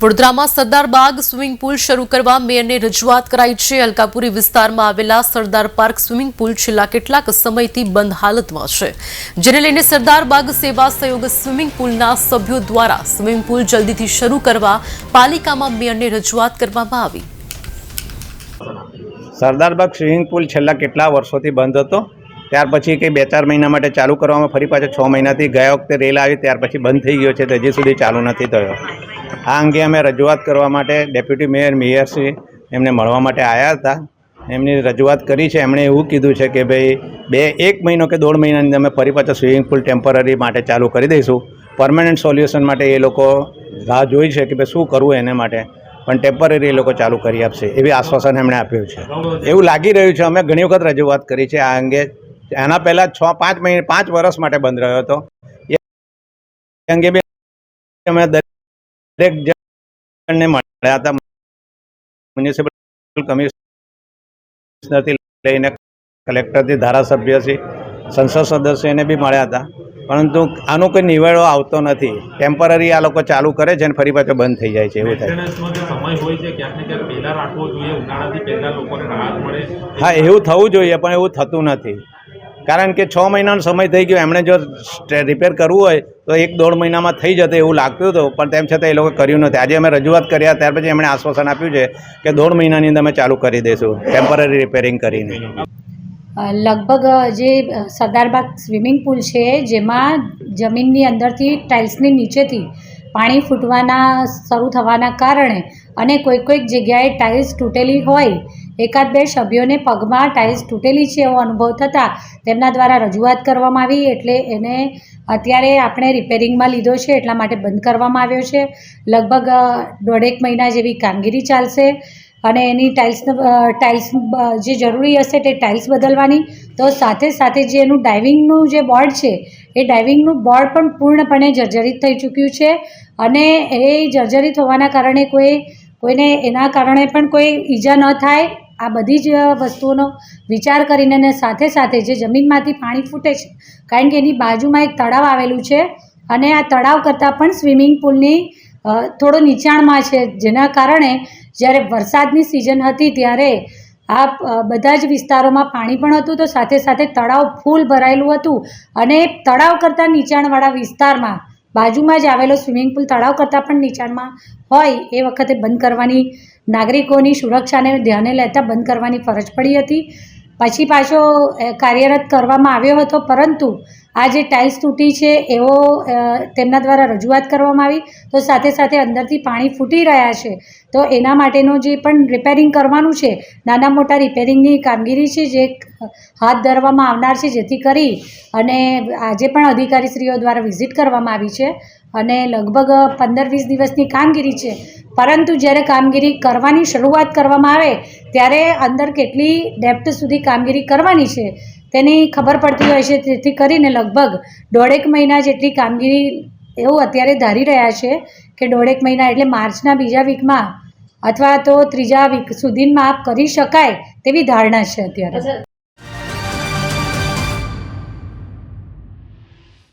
વડોદરામાં સરદાર બાગ swimming pool શરૂ કરવા મેયરને રજૂઆત કરાઈ છે. અલકાપુરી વિસ્તારમાં આવેલા સરદાર પાર્ક સ્વિમિંગ પુલ છેલ્લા કેટલાક સમયથી બંધ હાલતમાં છે. જેને લઈને સરદાર બાગ સેવા સહયોગ સ્વિમિંગ પુલના સભ્યો દ્વારા સ્વિમિંગ પુલ જલ્દીથી શરૂ કરવા પાલિકામાં મેયરને રજૂઆત કરવામાં આવી. સરદારબાગ સ્વિમિંગ પુલ છેલ્લા કેટલા વર્ષોથી બંધ હતો? ત્યાર પછી કંઈ બે ચાર મહિના માટે ચાલુ કરવામાં ફરી પાછા છ મહિનાથી ગયા વખતે રેલ આવી ત્યાર પછી બંધ થઈ ગયો છે, તો હજી સુધી ચાલુ નથી થયો. આ અંગે અમે રજૂઆત કરવા માટે ડેપ્યુટી મેયર મેયરશ્રી એમને મળવા માટે આવ્યા હતા. એમની રજૂઆત કરી છે. એમણે એવું કીધું છે કે ભાઈ બે, એક મહિનો કે દોઢ મહિનાની અંદર અમે ફરી પાછા સ્વિમિંગ પુલ ટેમ્પરરી માટે ચાલુ કરી દઈશું. પરમાનન્ટ સોલ્યુશન માટે એ લોકો રાહ જોઈ છે કે ભાઈ શું કરવું એને માટે. પણ ટેમ્પરરી એ લોકો ચાલુ કરી આપશે. એવી આશ્વાસન એમણે આપ્યું છે. એવું લાગી રહ્યું છે. અમે ઘણી વખત રજૂઆત કરી છે આ અંગે. એના પહેલાં છ, પાંચ મહિને પાંચ વર્ષ માટે બંધ રહ્યો હતો. એ અંગે બી અમે દરેક જણને મળ્યા હતા. મ્યુનિસિપલ કમિશનરથી લઈને કલેક્ટરથી ધારાસભ્યથી સંસદ સદસ્યને બી મળ્યા હતા. પરંતુ આનો કોઈ નિવેડો આવતો નથી. ટેમ્પરરી આ લોકો ચાલુ કરે છે અને ફરી પાછો બંધ થઈ જાય છે એવું થાય. હા એવું થવું જોઈએ પણ એવું થતું નથી. કારણ કે છ મહિનાનો સમય થઈ ગયો, એમણે જો રિપેર કરવું હોય, તો એક દોઢ મહિનામાં થઈ જતે એવું લાગતું હતું, પણ તેમ છતાં એ લોકો કર્યું નથી આજે અમે રજૂઆત કર્યા, ત્યાર પછી એમણે આશ્વાસન આપ્યું છે કે દોઢ મહિનાની અંદર અમે ચાલુ કરી દઈશું ટેમ્પરરી રિપેરિંગ કરીને. લગભગ જે સરદારબાગ સ્વિમિંગ પુલ છે, જેમાં જમીનની અંદરથી ટાઇલ્સની નીચેથી પાણી ફૂટવાના, શરૂ થવાના કારણે અને કોઈક કોઈક જગ્યાએ ટાઇલ્સ તૂટેલી હોય એકાદ બે સભ્યોને પગમાં ટાઇલ્સ તૂટેલી છે એવો અનુભવ થતાં તેમના દ્વારા રજૂઆત કરવામાં આવી એટલે એને અત્યારે આપણે રિપેરિંગમાં લીધો છે એટલા માટે બંધ કરવામાં આવ્યો છે. લગભગ દોઢેક મહિના જેવી કામગીરી ચાલશે અને એની ટાઇલ્સ ટાઇલ્સ જે જરૂરી હશે તે ટાઇલ્સ બદલવાની. તો સાથે સાથે જે એનું ડાઇવિંગનું જે બોર્ડ છે, એ ડાઇવિંગનું બોર્ડ પણ પૂર્ણપણે જર્જરિત થઈ ચૂક્યું છે અને એ જર્જરિત હોવાના કારણે કોઈ, કોઈને એના કારણે પણ કોઈ ઈજા ન થાય. આ બધી જ વસ્તુઓનો વિચાર કરીને અને સાથે સાથે જે જમીનમાંથી પાણી ફૂટે છે, કારણ કે એની બાજુમાં એક તળાવ આવેલું છે અને આ તળાવ કરતાં પણ સ્વિમિંગ પુલની થોડો નીચાણમાં છે, જેના કારણે જ્યારે વરસાદની સિઝન હતી ત્યારે આ બધા જ વિસ્તારોમાં પાણી પણ હતું, તો સાથે સાથે તળાવ ફૂલ ભરાયેલું હતું અને તળાવ કરતાં નીચાણવાળા વિસ્તારમાં બાજુમાં જ આવેલો સ્વિમિંગ પુલ તળાવ કરતાં પણ નીચાણમાં હોય એ વખતે બંધ કરવાની નાગરિકોની સુરક્ષાને ધ્યાને લેતા બંધ કરવાની ફરજ પડી હતી. પછી પાછો કાર્યરત કરવામાં આવ્યો હતો, પરંતુ આ જે ટાઇલ્સ તૂટી છે, એવો તેમના દ્વારા રજૂઆત કરવામાં આવી, તો સાથે સાથે અંદરથી પાણી ફૂટી રહ્યા છે. તો એના માટેનું જે પણ રિપેરિંગ કરવાનું છે, નાના મોટા રિપેરિંગની કામગીરી છે, જે હાથ ધરવામાં આવનાર છે, જેથી કરી અને આજે પણ અધિકારીશ્રીઓ દ્વારા વિઝિટ કરવામાં આવી છે અને લગભગ પંદર વીસ દિવસની કામગીરી છે પરંતુ જ્યારે કામગીરી કરવાની શરૂઆત કરવામાં આવે, ત્યારે અંદર કેટલી ડેપ્થ સુધી કામગીરી કરવાની છે, તેની ખબર પડતી હોય છે. તેથી કરીને લગભગ દોઢેક મહિના જેટલી કામગીરી એવું અત્યારે ધારી રહ્યા છે કે દોઢેક મહિના એટલે માર્ચના બીજા વીકમાં અથવા તો ત્રીજા વીક સુધીમાં કરી શકાય તેવી ધારણા છે અત્યારે.